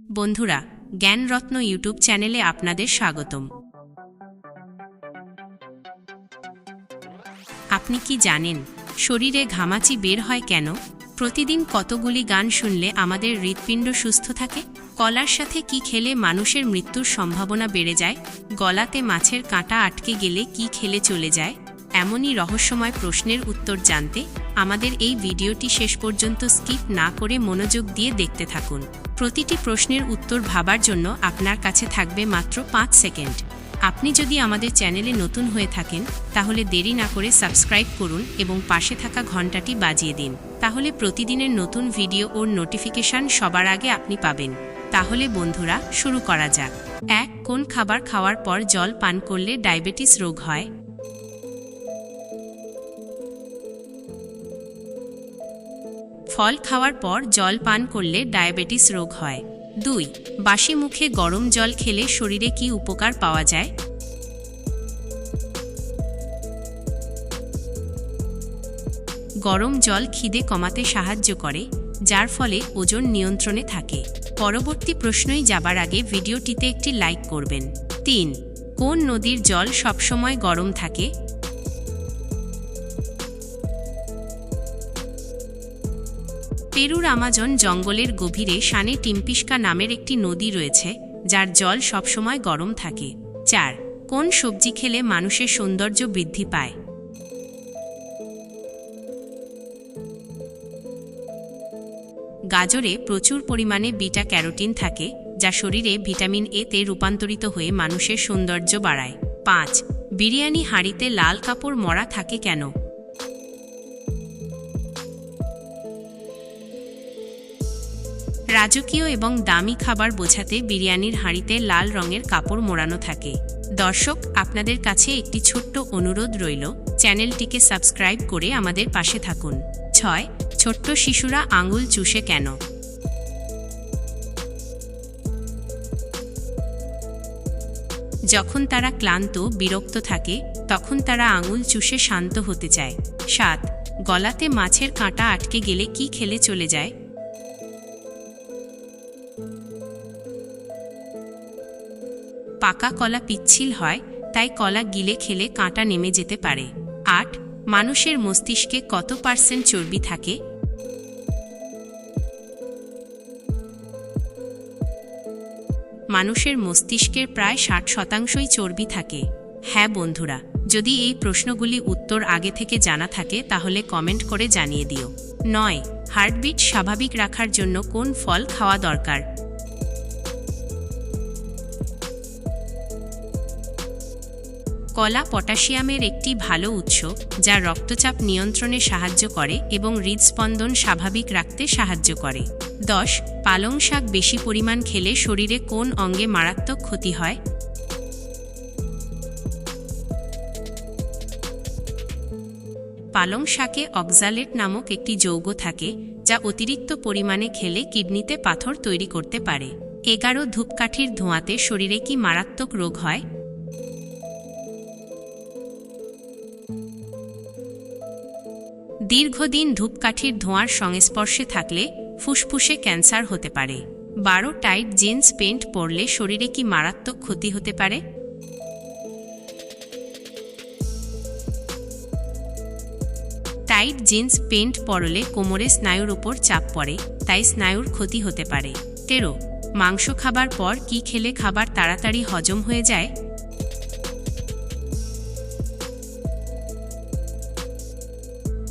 বন্ধুরা, জ্ঞানরত্ন ইউটিউব চ্যানেলে আপনাদের স্বাগতম। আপনি কি জানেন, শরীরে ঘামাচি বের হয় কেন? প্রতিদিন কতগুলি গান শুনলে আমাদের হৃৎপিণ্ড সুস্থ থাকে? কলার সাথে কি খেলে মানুষের মৃত্যুর সম্ভাবনা বেড়ে যায়? গলাতে মাছের কাঁটা আটকে গেলে কি খেলে চলে যায়? এমনই রহস্যময় প্রশ্নের উত্তর জানতে আমাদের এই ভিডিওটি শেষ পর্যন্ত স্কিপ না করে মনোযোগ দিয়ে দেখতে থাকুন। প্রতিটি প্রশ্নের উত্তর ভাবার জন্য আপনার কাছে থাকবে মাত্র পাঁচ সেকেন্ড। আপনি যদি আমাদের চ্যানেলে নতুন হয়ে থাকেন, তাহলে দেরি না করে সাবস্ক্রাইব করুন এবং পাশে থাকা ঘন্টাটি বাজিয়ে দিন। তাহলে প্রতিদিনের নতুন ভিডিও ওর নোটিফিকেশন সবার আগে আপনি পাবেন। তাহলে বন্ধুরা, শুরু করা যাক। এক, কোন খাবার খাওয়ার পর জল পান করলে ডায়াবেটিস রোগ হয়? ফল খাওয়ার পর জল পান করলে ডায়াবেটিস রোগ হয়। দুই, বাসি মুখে গরম জল খেলে শরীরে কি উপকার পাওয়া যায়? গরম জল খিদে কমাতে সাহায্য করে, যার ফলে ওজন নিয়ন্ত্রণে থাকে। পরবর্তী প্রশ্নই যাবার আগে ভিডিওটিতে একটি লাইক করবেন। তিন, কোন নদীর জল সবসময় গরম থাকে? পেরুর আমাজন জঙ্গলের গভীরে সানে টিম্পিস্কা নামের একটি নদী রয়েছে, যার জল সবসময় গরম থাকে। চার, কোন সবজি খেলে মানুষের সৌন্দর্য বৃদ্ধি পায়? গাজরে প্রচুর পরিমাণে বিটা ক্যারোটিন থাকে, যা শরীরে ভিটামিন এ তে রূপান্তরিত হয়ে মানুষের সৌন্দর্য বাড়ায়। পাঁচ, বিরিয়ানি হাঁড়িতে লাল কাপড় মরা থাকে কেন? রাজকীয় এবং দামি খাবার বোঝাতে বিরিয়ানির হাঁড়িতে লাল রঙের কাপড় মোড়ানো থাকে। দর্শক, আপনাদের কাছে একটি ছোট্ট অনুরোধ রইল, চ্যানেলটিকে সাবস্ক্রাইব করে আমাদের পাশে থাকুন। ছয়, ছোট্ট শিশুরা আঙুল চুষে কেন? যখন তারা ক্লান্ত, বিরক্ত থাকে, তখন তারা আঙুল চুষে শান্ত হতে চায়। সাত, গলাতে মাছের কাঁটা আটকে গেলে কি খেলে চলে যায়? পাকা কলা পিচ্ছিল হয়, তাই কলা গিলে খেলে কাঁটা নেমে যেতে পারে। আট, মানুষের মস্তিষ্কে কত পার্সেন্ট চর্বি থাকে? মানুষের মস্তিষ্কের প্রায় ষাট শতাংশই চর্বি থাকে। হ্যাঁ বন্ধুরা, যদি এই প্রশ্নগুলি উত্তর আগে থেকে জানা থাকে, তাহলে কমেন্ট করে জানিয়ে দিও। নয়, হার্টবিট স্বাভাবিক রাখার জন্য কোন ফল খাওয়া দরকার? কলা পটাশিয়ামের একটি ভালো উৎস, যা রক্তচাপ নিয়ন্ত্রণে সাহায্য করে এবং হৃদস্পন্দন স্বাভাবিক রাখতে সাহায্য করে। দশ, পালং শাক বেশি পরিমাণ খেলে শরীরে কোন অঙ্গে মারাত্মক ক্ষতি হয়? পালং শাকে অক্সালেট নামক একটি যৌগ থাকে, যা অতিরিক্ত পরিমাণে খেলে কিডনিতে পাথর তৈরি করতে পারে। এগারো, ধূপকাঠির ধোঁয়াতে শরীরে কি মারাত্মক রোগ হয়? দীর্ঘদিন ধূপকাঠির ধোঁয়ার সংস্পর্শে থাকলে ফুসফুসে ক্যান্সার হতে পারে। বারো টাইট জিন্স পেন্ট পরলে শরীরে কি মারাত্মক ক্ষতি হতে পারে? টাইট জিন্স পেন্ট পরলে কোমরে স্নায়ুর উপর চাপ পড়ে, তাই স্নায়ুর ক্ষতি হতে পারে। তেরো, মাংস খাবার পর কি খেলে খাবার তাড়াতাড়ি হজম হয়ে যায়?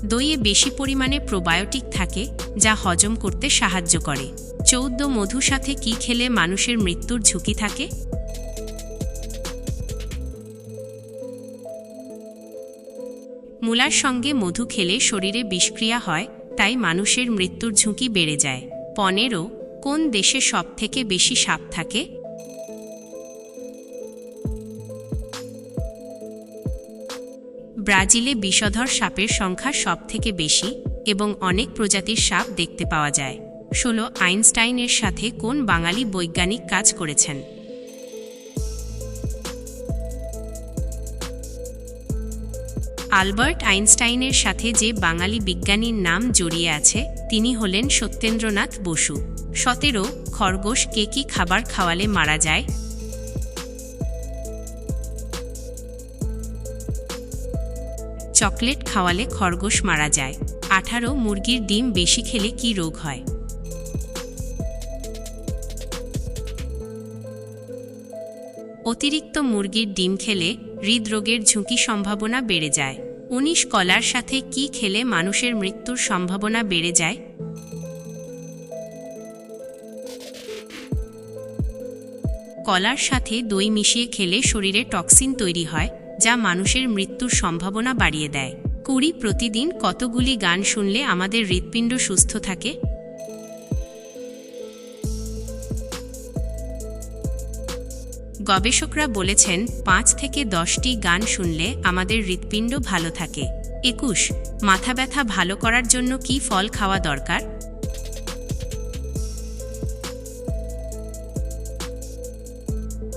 দইয়ে বেশি পরিমাণে প্রোবায়োটিক থাকে, যা হজম করতে সাহায্য করে। চৌদ্দ মধু সাথে কি খেলে মানুষের মৃত্যুর ঝুঁকি থাকে? মূলার সঙ্গে মধু খেলে শরীরে বিষক্রিয়া হয়, তাই মানুষের মৃত্যুর ঝুঁকি বেড়ে যায়। পনেরো, কোন দেশে সব থেকে বেশি সাপ থাকে? ব্রাজিলে বিষধর সাপের সংখ্যা সব থেকে বেশি এবং অনেক প্রজাতির সাপ দেখতে পাওয়া যায়। ষোলো, আইনস্টাইনের সাথে কোন বাঙালি বৈজ্ঞানিক কাজ করেছেন? আলবার্ট আইনস্টাইনের সাথে যে বাঙালি বিজ্ঞানীর নাম জড়িয়ে আছে, তিনি হলেন সত্যেন্দ্রনাথ বসু। সতেরো, খরগোশ কে কি খাবার খাওয়ালে মারা যায়? চকলেট খাওয়ালে খরগোশ মারা যায়। আঠারো, মুরগির ডিম বেশি খেলে কি রোগ হয়? অতিরিক্ত মুরগির ডিম খেলে হৃদরোগের ঝুঁকি সম্ভাবনা বেড়ে যায়। উনিশ, কলার সাথে কি খেলে মানুষের মৃত্যুর সম্ভাবনা বেড়ে যায়? কলার সাথে দই মিশিয়ে খেলে শরীরে টক্সিন তৈরি হয়। যা মানুষের মৃত্যুর সম্ভাবনা বাড়িয়ে দেয়। কুড়ি প্রতিদিন কতগুলি গান শুনলে আমাদের হৃৎপিণ্ড সুস্থ থাকে? গবেষকরা বলেছেন, পাঁচ থেকে দশটি গান শুনলে আমাদের হৃৎপিণ্ড ভালো থাকে। একুশ, মাথা ব্যথা ভালো করার জন্য কি ফল খাওয়া দরকার?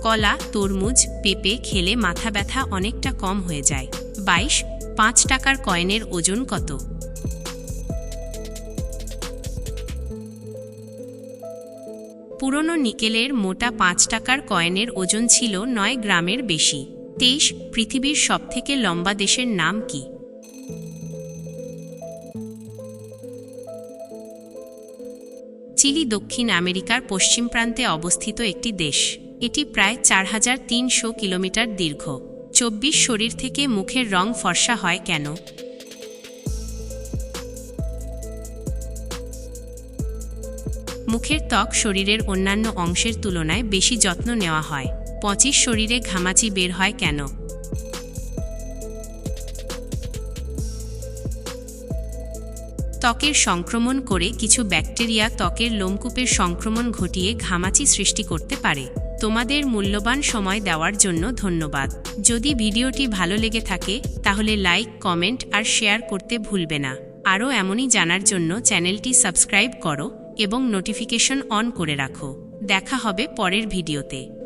কলা, তরমুজ, পেঁপে খেলে মাথা ব্যথা অনেকটা কম হয়ে যায়। বাইশ, পাঁচ টাকার কয়েনের ওজন কত? পুরনো নিকেলের মোটা পাঁচ টাকার কয়েনের ওজন ছিল নয় গ্রামের বেশি। তেইশ, পৃথিবীর সবথেকে লম্বা দেশের নাম কি? চিলি দক্ষিণ আমেরিকার পশ্চিম প্রান্তে অবস্থিত একটি দেশ। এটি প্রায় চার হাজার তিনশো কিলোমিটার দীর্ঘ। চব্বিশ শরীর থেকে মুখের রং ফর্সা হয় কেন? মুখের ত্বক শরীরের অন্যান্য অংশের তুলনায় বেশি যত্ন নেওয়া হয়। পঁচিশ শরীরে ঘামাচি বের হয় কেন? ত্বকের সংক্রমণ করে কিছু ব্যাকটেরিয়া ত্বকের লোমকূপের সংক্রমণ ঘটিয়ে ঘামাচি সৃষ্টি করতে পারে। তোমাদের মূল্যবান সময় দেওয়ার জন্য ধন্যবাদ। যদি ভিডিওটি ভালো লেগে থাকে, তাহলে লাইক, কমেন্ট আর শেয়ার করতে ভুলবে না। আরও এমনই জানার জন্য চ্যানেলটি সাবস্ক্রাইব করো এবং নোটিফিকেশন অন করে রাখো। দেখা হবে পরের ভিডিওতে।